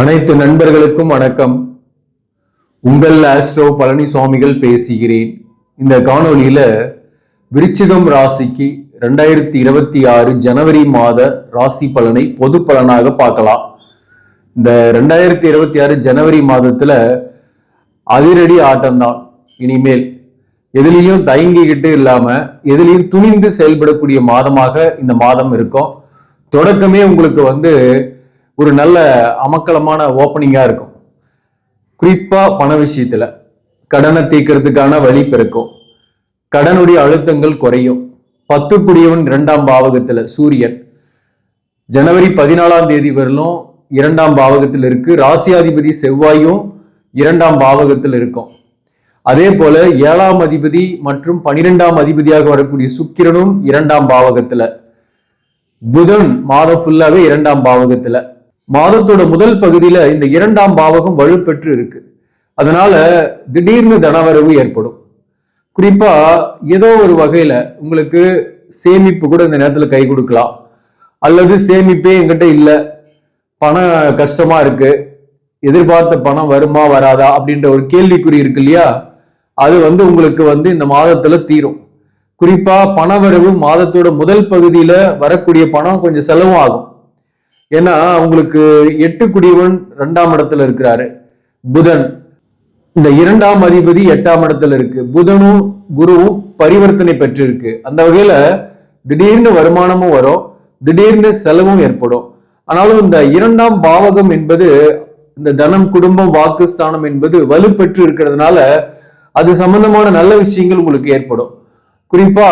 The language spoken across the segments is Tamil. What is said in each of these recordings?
அனைத்து நண்பர்களுக்கும் வணக்கம். உங்கள் ஆஸ்ட்ரோ பழனிசுவாமிகள் பேசுகிறேன். இந்த காணொளியில விருச்சிகம் ராசிக்கு ரெண்டாயிரத்தி இருபத்தி ஆறு ஜனவரி மாத ராசி பலனை பொது பலனாக பார்க்கலாம். இந்த ரெண்டாயிரத்தி இருபத்தி ஆறு ஜனவரி மாதத்துல அதிரடி ஆட்டம்தான். இனிமேல் எதுலேயும் தயங்கிக்கிட்டு இல்லாமல் எதுலேயும் துணிந்து செயல்படக்கூடிய மாதமாக இந்த மாதம் இருக்கும். தொடக்கமே உங்களுக்கு வந்து ஒரு நல்ல அமக்கலமான ஓப்பனிங்காக இருக்கும். குறிப்பாக பண விஷயத்தில். கடனை தீர்க்கறதுக்கான வழி பிறக்கும் கடனுடைய அழுத்தங்கள் குறையும். பத்து குடியவன் இரண்டாம் பாவகத்தில் சூரியன். ஜனவரி பதினாலாம் தேதி வரலும் இரண்டாம் பாவகத்தில் இருக்கு. ராசியாதிபதி செவ்வாயும் இரண்டாம் பாவகத்தில் இருக்கும். அதே போல ஏழாம் அதிபதி மற்றும் பனிரெண்டாம் அதிபதியாக வரக்கூடிய சுக்கிரனும் இரண்டாம் பாவகத்துல. புதன் மாதம் ஃபுல்லாவே இரண்டாம் பாவகத்துல. மாதத்தோட முதல் பகுதியில இந்த இரண்டாம் பாவகம் வலுப்பெற்று இருக்கு. அதனால திடீர்னு தனவரவு ஏற்படும். குறிப்பா ஏதோ ஒரு வகையில உங்களுக்கு சேமிப்பு கூட இந்த நேரத்துல கை கொடுக்கலாம். அல்லது சேமிப்பே என்கிட்ட இல்லை. பணம் கஷ்டமா இருக்கு. எதிர்பார்த்த பணம் வருமா வராதா அப்படின்ற ஒரு கேள்விக்குறி இருக்கு இல்லையா? அது வந்து உங்களுக்கு வந்து இந்த மாதத்துல தீரும். குறிப்பா பணவரவு மாதத்தோட முதல் பகுதியில வரக்கூடிய பணம் கொஞ்சம் செலவும் ஆகும் ஏன்னா அவங்களுக்கு எட்டு குடிவன் ரெண்டாம் இடத்துல இருக்கிறாரு. புதன். இந்த இரண்டாம் அதிபதி எட்டாம் இடத்துல இருக்கு. புதனும் குருவும் பரிவர்த்தனை பெற்றிருக்கு. அந்த வகையில திடீர்னு வருமானமும் வரும். திடீர்னு செலவும் ஏற்படும். ஆனாலும் இந்த இரண்டாம் பாவகம் என்பது இந்த தனம் குடும்பம் வாக்குஸ்தானம் என்பது வலுப்பெற்று இருக்கிறதுனால அது சம்பந்தமான நல்ல விஷயங்கள் உங்களுக்கு ஏற்படும். குறிப்பா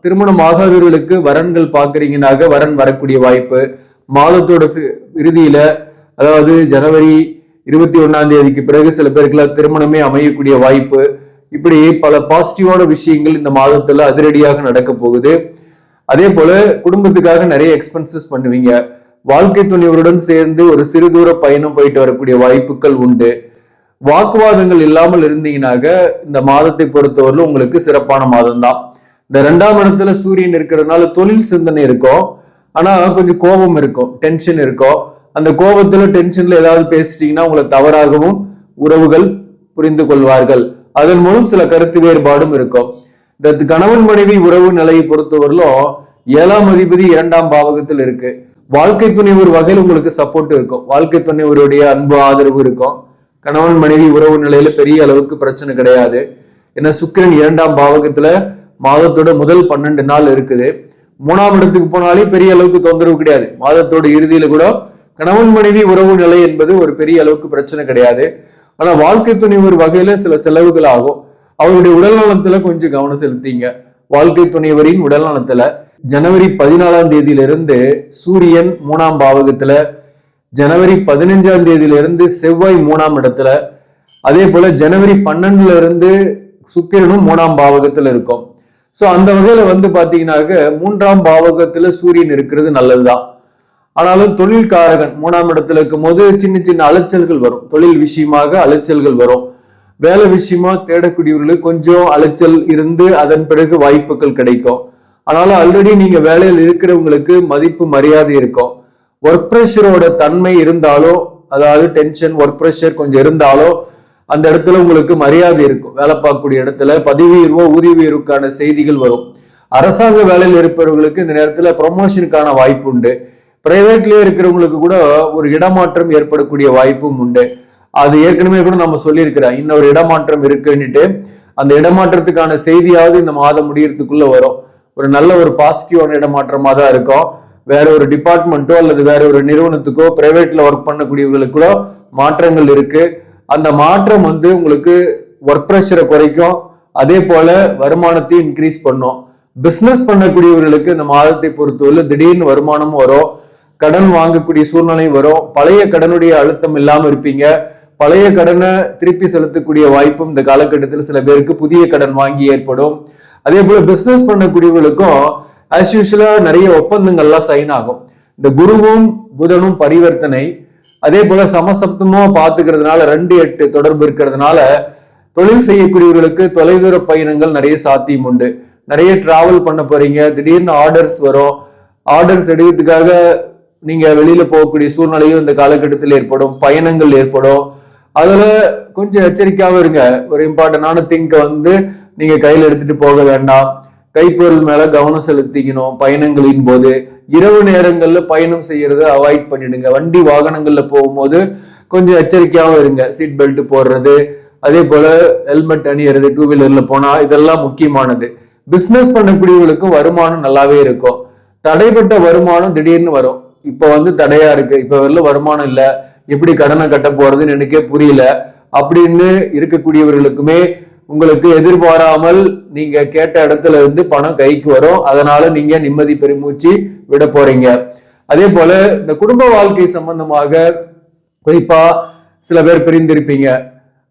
திருமணம் ஆகாதவர்களுக்கு வரன்கள் பாக்குறீங்கன்னாக வரன் வரக்கூடிய வாய்ப்பு மாதத்தோட ஃபி- இறுதியில அதாவது ஜனவரி இருபத்தி ஒன்னாம் தேதிக்கு பிறகு சில பேருக்குலாம் திருமணமே அமையக்கூடிய வாய்ப்பு. இப்படி பல பாசிட்டிவான விஷயங்கள் இந்த மாதத்துல அதிரடியாக நடக்க போகுது. அதே போல குடும்பத்துக்காக நிறைய எக்ஸ்பென்சஸ் பண்ணுவீங்க. வாழ்க்கை துணைவருடன் சேர்ந்து ஒரு சிறு தூர பயணம் போயிட்டு வரக்கூடிய வாய்ப்புகள் உண்டு. வாக்குவாதங்கள் இல்லாமல் இருந்தீங்கன்னாக இந்த மாதத்தை பொறுத்தவரையிலும் உங்களுக்கு சிறப்பான மாதம் தான் இந்த ரெண்டாம் இடத்துல சூரியன் இருக்கிறதுனால தொழில் சிந்தனை இருக்கும். ஆனால் கொஞ்சம் கோபம் இருக்கும் டென்ஷன் இருக்கும். அந்த கோபத்தில் டென்ஷனில் ஏதாவது பேசிட்டீங்கன்னா உங்களை தவறாகவும் உறவுகள் புரிந்து கொள்வார்கள். அதன் மூலம் சில கருத்து வேறுபாடும் இருக்கும். இந்த கணவன் மனைவி உறவு நிலையை பொறுத்தவரையிலும் ஏழாம் அதிபதி இரண்டாம் பாவகத்தில் இருக்கு. வாழ்க்கை துணை ஒரு வகையில் உங்களுக்கு சப்போர்ட் இருக்கும். வாழ்க்கை துணைவருடைய அன்பு ஆதரவு இருக்கும். கணவன் மனைவி உறவு நிலையில பெரிய அளவுக்கு பிரச்சனை கிடையாது. ஏன்னா சுக்கிரன் இரண்டாம் பாவகத்துல மாதத்தோட முதல் பன்னெண்டு நாள் இருக்குது. மூணாம் இடத்துக்கு போனாலே பெரிய அளவுக்கு தொந்தரவு கிடையாது. மாதத்தோட இறுதியில கூட கணவன் மனைவி உறவு நிலை என்பது ஒரு பெரிய அளவுக்கு பிரச்சனை கிடையாது. ஆனா வாழ்க்கை துணை ஒரு வகையில சில செலவுகள் ஆகும். அவருடைய உடல் நலத்துல கொஞ்சம் கவனம் செலுத்திங்க. வாழ்க்கை துணைவரின் உடல் நலத்துல ஜனவரி பதினாலாம் தேதியிலிருந்து சூரியன் மூணாம் பாவகத்துல ஜனவரி பதினஞ்சாம் தேதியிலிருந்து செவ்வாய் மூணாம் இடத்துல அதே போல ஜனவரி பன்னெண்டுல இருந்து சுக்கிரனும் மூணாம் பாவகத்துல இருக்கும். சோ அந்த வகையில வந்து பார்த்தீங்கன்னாக்க மூன்றாம் பாவகத்துல சூரியன் இருக்கிறது நல்லதுதான். ஆனாலும் தொழில் காரகன் மூணாம் இடத்துல இருக்கும் போது சின்ன சின்ன அலைச்சல்கள் வரும். தொழில் விஷயமாக அலைச்சல்கள் வரும். வேலை விஷயமா தேடக்கூடியவர்களுக்கு கொஞ்சம் அலைச்சல் இருந்து அதன் பிறகு வாய்ப்புகள் கிடைக்கும். ஆனாலும் ஆல்ரெடி நீங்க வேலையில் இருக்கிறவங்களுக்கு மதிப்பு மரியாதை இருக்கும். ஒர்க் ப்ரெஷரோட தன்மை இருந்தாலும் அதாவது டென்ஷன் ஒர்க் ப்ரெஷர் கொஞ்சம் இருந்தாலும் அந்த இடத்துல உங்களுக்கு மரியாதை இருக்கும். வேலை பார்க்கக்கூடிய இடத்துல பதவி உயர்வோ ஊதிய உயர்வுக்கான செய்திகள் வரும். அரசாங்க வேலையில் இருப்பவர்களுக்கு இந்த நேரத்தில் ப்ரொமோஷனுக்கான வாய்ப்பு உண்டு. பிரைவேட்லேயே இருக்கிறவங்களுக்கு கூட ஒரு இடமாற்றம் ஏற்படக்கூடிய வாய்ப்பும் உண்டு. அது ஏற்கனவே கூட நம்ம சொல்லியிருக்கிறோம் இன்னொரு இடமாற்றம் இருக்குன்னுட்டு அந்த இடமாற்றத்துக்கான செய்தியாவது இந்த மாதம் முடியறதுக்குள்ள வரும். ஒரு நல்ல ஒரு பாசிட்டிவான இடமாற்றமாக தான் இருக்கும். வேற ஒரு டிபார்ட்மெண்ட்டோ அல்லது வேற ஒரு நிறுவனத்துக்கோ பிரைவேட்ல ஒர்க் பண்ணக்கூடியவர்களுக்கு கூட மாற்றங்கள் இருக்குது அந்த மாற்றம் வந்து உங்களுக்கு ஒர்க் ப்ரெஷரை குறைக்கும். அதே போல வருமானத்தையும் இன்க்ரீஸ் பண்ணும். பிஸ்னஸ் பண்ணக்கூடியவர்களுக்கு இந்த மாதத்தை பொறுத்தவரை திடீர்னு வருமானமும் வரும். கடன் வாங்கக்கூடிய சூழ்நிலை வரும். பழைய கடனுடைய அழுத்தம் இல்லாமல் இருப்பீங்க. பழைய கடனை திருப்பி செலுத்தக்கூடிய வாய்ப்பும் இந்த காலகட்டத்தில் சில பேருக்கு புதிய கடன் வாங்கி ஏற்படும். அதே போல பிசினஸ் பண்ணக்கூடியவர்களுக்கும் ஆஸ் யூஸ்வலா நிறைய ஒப்பந்தங்கள்லாம் சைன் ஆகும். இந்த குருவும் புதனும் பரிவர்த்தனை அதே போல சமசப்தமா பாத்துக்கிறதுனால ரெண்டு எட்டு தொடர்பு இருக்கிறதுனால தொழில் செய்யக்கூடியவர்களுக்கு தொலைதூர பயணங்கள் நிறைய சாத்தியம் உண்டு. நிறைய டிராவல் பண்ண போறீங்க திடீர்னு ஆர்டர்ஸ் வரும். ஆர்டர்ஸ் எடுக்கிறதுக்காக நீங்க வெளியில போகக்கூடிய சூழ்நிலையும் இந்த காலகட்டத்தில் ஏற்படும் பயணங்கள் ஏற்படும். அதுல கொஞ்சம் எச்சரிக்கையாகவும் இருங்க. ஒரு இம்பார்ட்டன்டான திங்கை வந்து நீங்க கையில் எடுத்துட்டு போக வேண்டாம். கைப்பொருள் மேல கவனம் செலுத்திக்கணும் பயணங்களின் போது. இரவு நேரங்கள்ல பயணம் செய்யறத அவாய்ட் பண்ணிடுங்க. வண்டி வாகனங்கள்ல போகும்போது கொஞ்சம் எச்சரிக்கையாகவும் இருங்க. சீட் பெல்ட் போடுறது அதே போல ஹெல்மெட் அணியறது டூ வீலர்ல போனா இதெல்லாம் முக்கியமானது. பிஸ்னஸ் பண்ணக்கூடியவங்களுக்கும் வருமானம் நல்லாவே இருக்கும். தடைப்பட்ட வருமானம் திடீர்னு வரும். இப்போ வந்து தடையா இருக்கு. இப்போ வரல வருமானம் இல்லை. எப்படி கடனை கட்ட போறதுன்னு எனக்கே புரியல. அப்படின்னு இருக்கக்கூடியவர்களுக்குமே உங்களுக்கு எதிர்பாராமல் நீங்க கேட்ட இடத்துல இருந்து பணம் கைக்கு வரும். அதனால நீங்க நிம்மதி பெருமூச்சு விட போறீங்க. அதே போல இந்த குடும்ப வாழ்க்கை சம்பந்தமாக குறிப்பா சில பேர் பிரிந்திருப்பீங்க.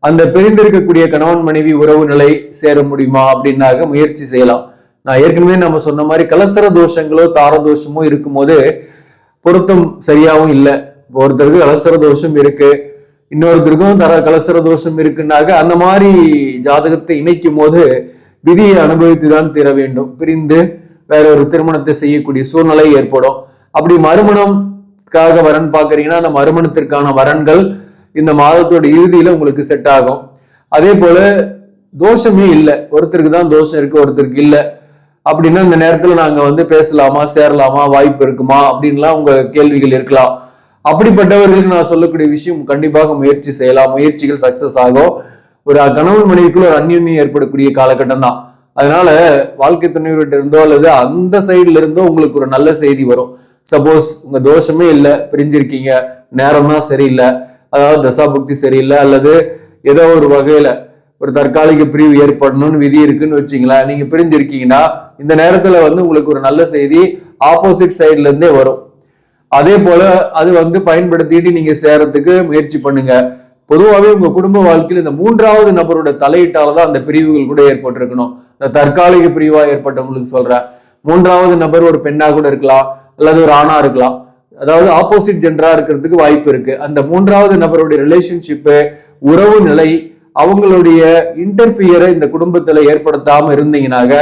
அந்த பிரிந்திருக்கக்கூடிய கணவன் மனைவி உறவு நிலை சேர முடியுமா அப்படின்னாக முயற்சி செய்யலாம். நான் ஏற்கனவே நம்ம சொன்ன மாதிரி கலசர தோஷங்களோ தார தோஷமோ இருக்கும்போது பொருத்தம் சரியாகவும் இல்லை. ஒருத்தருக்கு கலசர தோஷம் இருக்கு. இன்னொருத்தருக்கும் தர கலசர தோஷம் இருக்குன்னாக்க அந்த மாதிரி ஜாதகத்தை இணைக்கும் போது விதியை அனுபவித்து தான் தீர வேண்டும். பிரிந்து வேற ஒரு திருமணத்தை செய்யக்கூடிய சூழ்நிலை ஏற்படும். அப்படி மறுமணம்காக வரன் பார்க்கறீங்கன்னா அந்த மறுமணத்திற்கான வரன்கள் இந்த மாதத்தோட இறுதியில உங்களுக்கு செட் ஆகும். அதே போல தோஷமே இல்லை. ஒருத்தருக்கு தான் தோஷம் இருக்கு ஒருத்தருக்கு இல்லை. அப்படின்னா இந்த நேரத்துல நாங்க வந்து பேசலாமா சேரலாமா வாய்ப்பு இருக்குமா அப்படின்லாம் உங்க கேள்விகள் இருக்கலாம். அப்படிப்பட்டவர்களுக்கு நான் சொல்லக்கூடிய விஷயம் கண்டிப்பாக முயற்சி செய்யலாம். முயற்சிகள் சக்சஸ் ஆகும். ஒரு கணவன் மனைவிக்குள்ள ஒரு அந்யோன்யம் ஏற்படக்கூடிய காலகட்டம் தான். அதனால வாழ்க்கை துணைவர்கிட்ட இருந்தோ அல்லது அந்த சைடுல இருந்தோ உங்களுக்கு ஒரு நல்ல செய்தி வரும். சப்போஸ் உங்க தோஷமே இல்லை பிரிஞ்சிருக்கீங்க. நேரம்னா சரியில்லை. அதாவது தசாபுக்தி சரியில்லை. அல்லது ஏதோ ஒரு வகையில ஒரு தற்காலிக பிரிவு ஏற்படணும்னு விதி இருக்குன்னு வச்சுங்களேன் நீங்க பிரிஞ்சிருக்கீங்கன்னா இந்த நேரத்துல வந்து உங்களுக்கு ஒரு நல்ல செய்தி ஆப்போசிட் சைட்ல இருந்தே வரும். அதே போல அது வந்து பயன்படுத்திட்டு நீங்க சேரத்துக்கு முயற்சி பண்ணுங்க. பொதுவாகவே உங்க குடும்ப வாழ்க்கையில் இந்த மூன்றாவது நபரோட தலையீட்டால தான் அந்த பிரிவுகள் கூட ஏற்பட்டிருக்கணும். இந்த தற்காலிக பிரிவா ஏற்பட்டவங்களுக்கு சொல்றேன். மூன்றாவது நபர் ஒரு பெண்ணா கூட இருக்கலாம் அல்லது ஒரு ஆணா இருக்கலாம். அதாவது ஆப்போசிட் ஜென்டரா இருக்கிறதுக்கு வாய்ப்பு இருக்கு. அந்த மூன்றாவது நபருடைய ரிலேஷன்ஷிப்பு உறவு நிலை அவங்களுடைய இன்டர்ஃபியரை இந்த குடும்பத்துல ஏற்படுத்தாம இருந்தீங்கனாக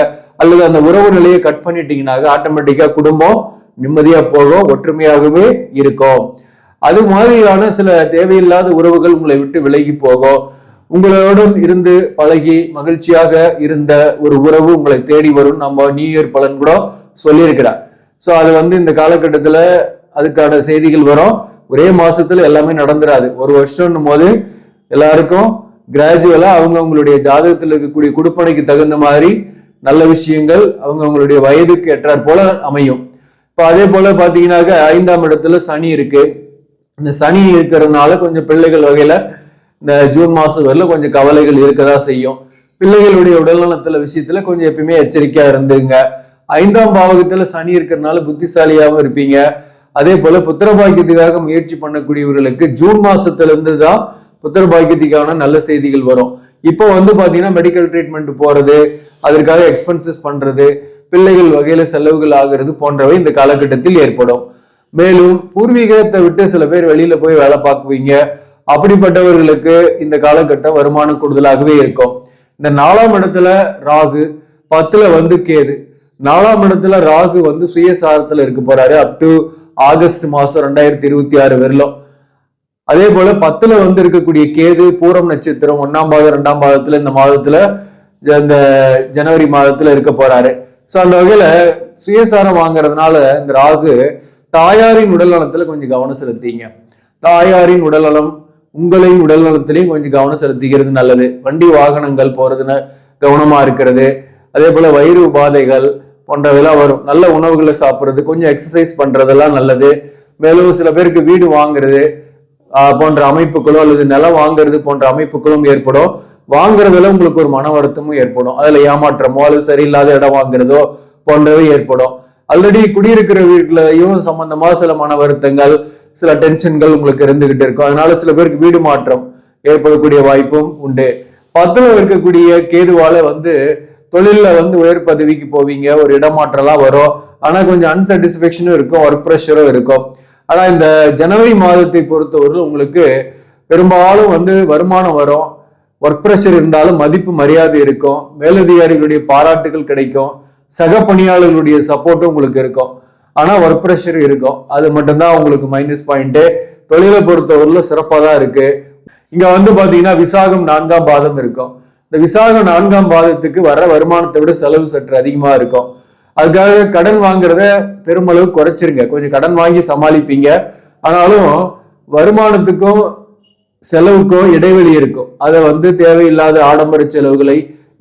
அல்லது அந்த உறவு நிலையை கட் பண்ணிட்டீங்கனாக ஆட்டோமேட்டிக்கா குடும்பம் நிம்மதியா போகும் ஒற்றுமையாகவே இருக்கும். அது மாதிரியான சில தேவையில்லாத உறவுகள் உங்களை விட்டு விலகி போகும். உங்களுடன் இருந்து பழகி மகிழ்ச்சியாக இருந்த ஒரு உறவு உங்களை தேடி வரும். நம்ம நியூ இயர் பலன் கூட சொல்லியிருக்கிறார். ஸோ அது வந்து இந்த காலகட்டத்தில் அதுக்கான செய்திகள் வரும். ஒரே மாசத்துல எல்லாமே நடந்துராது. ஒரு வருஷம்னும் போது எல்லாருக்கும் கிராஜுவலா அவங்க அவங்களுடைய ஜாதகத்தில் இருக்கக்கூடிய குடுப்பனைக்கு தகுந்த மாதிரி நல்ல விஷயங்கள் அவங்க அவங்களுடைய வயதுக்கு ஏற்றாற் போல அமையும். இப்போ அதே போல பாத்தீங்கன்னாக்க ஐந்தாம் இடத்துல சனி இருக்கு. இந்த சனி இருக்கிறதுனால கொஞ்சம் பிள்ளைகள் வகையில இந்த ஜூன் மாசம் வரல கொஞ்சம் கவலைகள் இருக்கதா செய்யும். பிள்ளைகளுடைய உடல்நலத்துல விஷயத்துல கொஞ்சம் எப்பயுமே எச்சரிக்கையா இருந்துங்க. ஐந்தாம் பாவகத்துல சனி இருக்கிறதுனால புத்திசாலியாகவும் இருப்பீங்க. அதே போல புத்திர பாக்கியத்துக்காக முயற்சி பண்ணக்கூடியவர்களுக்கு ஜூன் மாசத்துல இருந்து தான் புத்திர பாக்கியத்துக்கான நல்ல செய்திகள் வரும். இப்போ வந்து பாத்தீங்கன்னா மெடிக்கல் ட்ரீட்மெண்ட் போறது அதற்காக எக்ஸ்பென்சஸ் பண்றது பிள்ளைகள் வகையில செலவுகள் ஆகிறது போன்றவை இந்த காலகட்டத்தில் ஏற்படும். மேலும் பூர்வீகத்தை விட்டு சில பேர் வெளியில போய் வேலை பார்க்குவீங்க. அப்படிப்பட்டவர்களுக்கு இந்த காலகட்டம் வருமானம் கூடுதலாகவே இருக்கும். இந்த நாலாம் இடத்துல ராகு பத்துல வந்து கேது. நாலாம் இடத்துல ராகு வந்து சுயசாரத்துல இருக்க போறாரு. அப் டு ஆகஸ்ட் மாசம் ரெண்டாயிரத்தி இருபத்தி ஆறு வரலும். அதே போல பத்துல வந்து இருக்கக்கூடிய கேது பூரம் நட்சத்திரம் ஒன்னாம் பாதம் ரெண்டாம் பாதத்துல இந்த மாதத்துல இந்த ஜனவரி மாதத்துல இருக்க போறாரு. ஸோ அந்த வகையில் சுயசாரம் வாங்குறதுனால இந்த ராகு தாயாரின் உடல் நலத்தில் கொஞ்சம் கவனம் செலுத்திங்க. தாயாரின் உடல்நலம் உங்களின் உடல் நலத்திலையும் கொஞ்சம் கவனம் செலுத்திக்கிறது நல்லது. வண்டி வாகனங்கள் போகிறதுன்னு கவனமாக இருக்கிறது. அதே போல் வயிறு உபாதைகள் போன்றவையெல்லாம் வரும். நல்ல உணவுகளை சாப்பிட்றது கொஞ்சம் எக்ஸசைஸ் பண்ணுறதெல்லாம் நல்லது. மேலும் சில பேருக்கு வீடு வாங்குறது போன்ற அமைப்புகளோ அல்லது நிலம் வாங்குறது போன்ற அமைப்புகளும் ஏற்படும். வாங்குறதுல உங்களுக்கு ஒரு மன வருத்தமும் ஏற்படும். அதுல ஏமாற்றமோ அல்லது சரியில்லாத இடம் வாங்குறதோ போன்றவை ஏற்படும். ஆல்ரெடி குடியிருக்கிற வீட்லயும் சம்பந்தமா சில மன வருத்தங்கள் சில டென்ஷன்கள் உங்களுக்கு இருந்துகிட்டு இருக்கும். அதனால சில பேருக்கு வீடு மாற்றம் ஏற்படக்கூடிய வாய்ப்பும் உண்டு. பத்துல இருக்கக்கூடிய கேதுவால வந்து தொழிலில் வந்து உயர் பதவிக்கு போவீங்க. ஒரு இடமாற்றம்லாம் வரும். ஆனா கொஞ்சம் அன்சாட்டிஸ்பேக்ஷனும் இருக்கும் ஒர்க் ப்ரெஷரும் இருக்கும். ஆனா இந்த ஜனவரி மாதத்தை பொறுத்தவரை உங்களுக்கு பெரும்பாலும் வந்து வருமானம் வரும். ஒர்க் ப்ரெஷர் இருந்தாலும் மதிப்பு மரியாதை இருக்கும். மேலதிகாரிகளுடைய பாராட்டுகள் கிடைக்கும். சக பணியாளர்களுடைய சப்போர்ட்டும் உங்களுக்கு இருக்கும். ஆனால் ஒர்க் ப்ரெஷர் இருக்கும். அது மட்டும்தான் உங்களுக்கு மைனஸ் பாயிண்ட்டு தொழிலை பொறுத்தவரையில் சிறப்பாக தான் இருக்கு. இங்கே வந்து பார்த்தீங்கன்னா விசாகம் நான்காம் பாதம் இருக்கும். இந்த விசாகம் நான்காம் பாதத்துக்கு வர வருமானத்தை விட செலவு சற்று அதிகமாக இருக்கும். அதுக்காக கடன் வாங்குறத பெருமளவு குறைச்சிருங்க. கொஞ்சம் கடன் வாங்கி சமாளிப்பீங்க. ஆனாலும் வருமானத்துக்கும் செலவுக்கும் இடைவெளி இருக்கும் அதை வந்து தேவையில்லாத ஆடம்பர செலவுகளை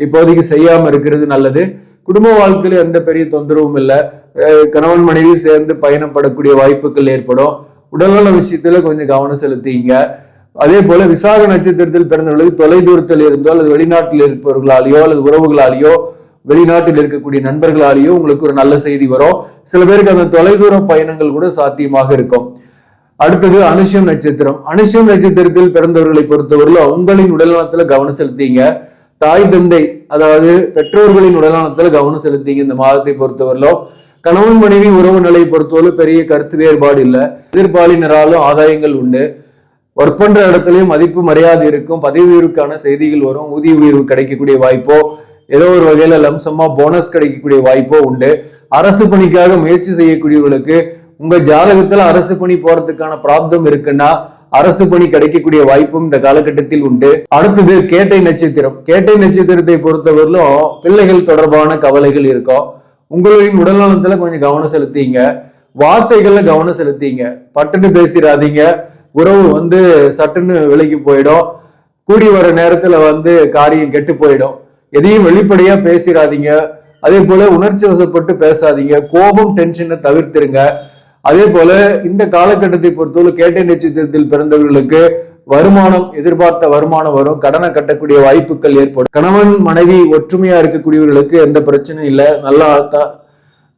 இப்போதைக்கு செய்யாம இருக்கிறது நல்லது. குடும்ப வாழ்க்கையில எந்த பெரிய தொந்தரவும் இல்லை. கணவன் மனைவி சேர்ந்து பயணப்படக்கூடிய வாய்ப்புகள் ஏற்படும். உடல்நல விஷயத்துல கொஞ்சம் கவனம் செலுத்திங்க. அதே போல விசாக நட்சத்திரத்தில் பிறந்தவர்களுக்கு தொலைதூரத்தில் இருந்தோ அல்லது வெளிநாட்டில் இருப்பவர்களாலேயோ அல்லது உறவுகளாலேயோ வெளிநாட்டில் இருக்கக்கூடிய நண்பர்களாலேயோ உங்களுக்கு ஒரு நல்ல செய்தி வரும். சில பேருக்கு அந்த தொலைதூர பயணங்கள் கூட சாத்தியமாக இருக்கும். அடுத்தது அனுஷம் நட்சத்திரம். அனுஷம் நட்சத்திரத்தில் பிறந்தவர்களை பொறுத்தவரையில் உங்களின் உடல்நலத்துல கவனம் செலுத்திங்க. தாய் தந்தை அதாவது பெற்றோர்களின் உடல்நலத்துல கவனம் செலுத்திங்க இந்த மாதத்தை பொறுத்தவரையிலும் கணவன் மனைவி உறவு நிலையை பொறுத்தவரை பெரிய கருத்து வேறுபாடு இல்லை. எதிர்பாலினராலும் ஆதாயங்கள் உண்டு. ஒர்க் பண்ற இடத்துலயும் மதிப்பு மரியாதை இருக்கும். பதவி உயர்வுக்கான செய்திகள் வரும். ஊதிய உயர்வு கிடைக்கக்கூடிய வாய்ப்போ ஏதோ ஒரு வகையில லம்சமா போனஸ் கிடைக்கக்கூடிய வாய்ப்போ உண்டு. அரசு பணிக்காக முயற்சி செய்யக்கூடியவர்களுக்கு உங்க ஜாதகத்துல அரசு பணி போறதுக்கான பிராப்தம் இருக்குன்னா அரசு பணி கிடைக்கக்கூடிய வாய்ப்பும் இந்த காலகட்டத்தில் உண்டு. அடுத்தது கேட்டை நட்சத்திரம். கேட்டை நட்சத்திரத்தை பொறுத்தவரையிலும் பிள்ளைகள் தொடர்பான கவலைகள் இருக்கும். உங்களின் உடல்நலத்துல கொஞ்சம் கவனம் செலுத்திங்க. வார்த்தைகள்ல கவனம் செலுத்திங்க. பட்டுன்னு பேசிடாதீங்க. உறவு வந்து சட்டுன்னு விலகி போயிடும். கூடி வர நேரத்துல வந்து காரியம் கெட்டு போயிடும். எதையும் வெளிப்படையா பேசிடாதீங்க. அதே போல உணர்ச்சி வசப்பட்டு பேசாதீங்க. கோபம் டென்ஷனை தவிர்த்துருங்க. அதே போல இந்த காலகட்டத்தை பொறுத்தவரை கேட்டை நட்சத்திரத்தில் பிறந்தவர்களுக்கு வருமானம் எதிர்பார்த்த வருமானம் வரும். கடனை கட்டக்கூடிய வாய்ப்புகள் ஏற்படும். கணவன் மனைவி ஒற்றுமையா இருக்கக்கூடியவர்களுக்கு எந்த பிரச்சனையும் இல்லை. நல்லா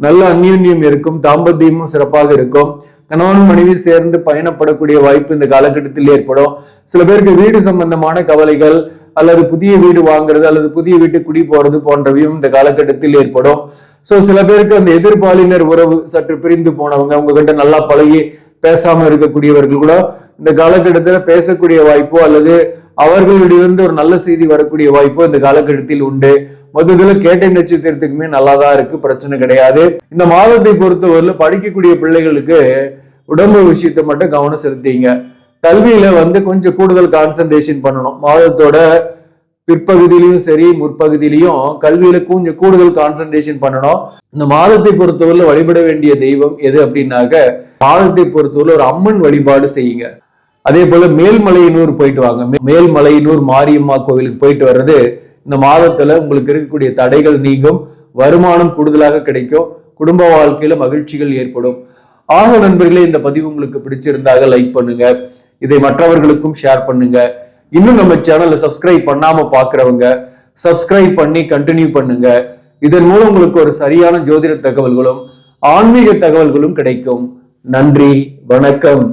நல்ல அந்யூன்யம் இருக்கும் தாம்பத்தியமும் சிறப்பாக இருக்கும். கணவன் மனைவி சேர்ந்து பயணப்படக்கூடிய வாய்ப்பு இந்த காலகட்டத்தில் ஏற்படும். சில பேருக்கு வீடு சம்பந்தமான கவலைகள் அல்லது புதிய வீடு வாங்குறது அல்லது புதிய வீட்டு குடி போறது போன்றவையும் இந்த காலகட்டத்தில் ஏற்படும். சோ சில பேருக்கு அந்த எதிர்பாலினர் உறவு சற்று பிரிந்து போனவங்க உங்ககிட்ட நல்லா பழகி பேசாம இருக்கக்கூடியவர்கள் கூட இந்த காலகட்டத்துல பேசக்கூடிய வாய்ப்போ அல்லது அவர்களிடமிருந்து ஒரு நல்ல செய்தி வரக்கூடிய வாய்ப்போ இந்த காலகட்டத்தில் உண்டு. மொத்தத்துல கேட்டை நட்சத்திரத்துக்குமே நல்லா தான் இருக்கு பிரச்சனை கிடையாது. இந்த மாதத்தை பொறுத்தவரையில படிக்கக்கூடிய பிள்ளைகளுக்கு உடம்பு விஷயத்தை மட்டும் கவனம் செலுத்திங்க. கல்வியில வந்து கொஞ்சம் கூடுதல் கான்சென்ட்ரேஷன் பண்ணணும். மாதத்தோட பிற்பகுதியிலையும் சரி முற்பகுதியிலையும் கல்வியில கொஞ்சம் கூடுதல் கான்சென்ட்ரேஷன் பண்ணணும். இந்த மாதத்தை பொறுத்தவரையில வழிபட வேண்டிய தெய்வம் எது அப்படின்னாக்க மாதத்தை பொறுத்தவரையில் ஒரு அம்மன் வழிபாடு செய்யுங்க. அதே போல மேல்மலையனூர் போயிட்டு வாங்க. மேல்மலையனூர் மாரியம்மா கோவிலுக்கு போயிட்டு வர்றது இந்த மாதத்துல உங்களுக்கு இருக்கக்கூடிய தடைகள் நீங்கும் வருமானம் கூடுதலாக கிடைக்கும் குடும்ப வாழ்க்கையில மகிழ்ச்சிகள் ஏற்படும். ஆக நண்பர்களே இந்த பதிவு உங்களுக்கு பிடிச்சிருந்தாக லைக் பண்ணுங்க. இதை மற்றவர்களுக்கும் ஷேர் பண்ணுங்க. இன்னும் நம்ம சேனலை சப்ஸ்கிரைப் பண்ணாம பாக்குறவங்க சப்ஸ்கிரைப் பண்ணி கண்டினியூ பண்ணுங்க. இதன் மூலம் உங்களுக்கு ஒரு சரியான ஜோதிட தகவல்களும் ஆன்மீக தகவல்களும் கிடைக்கும். நன்றி வணக்கம்.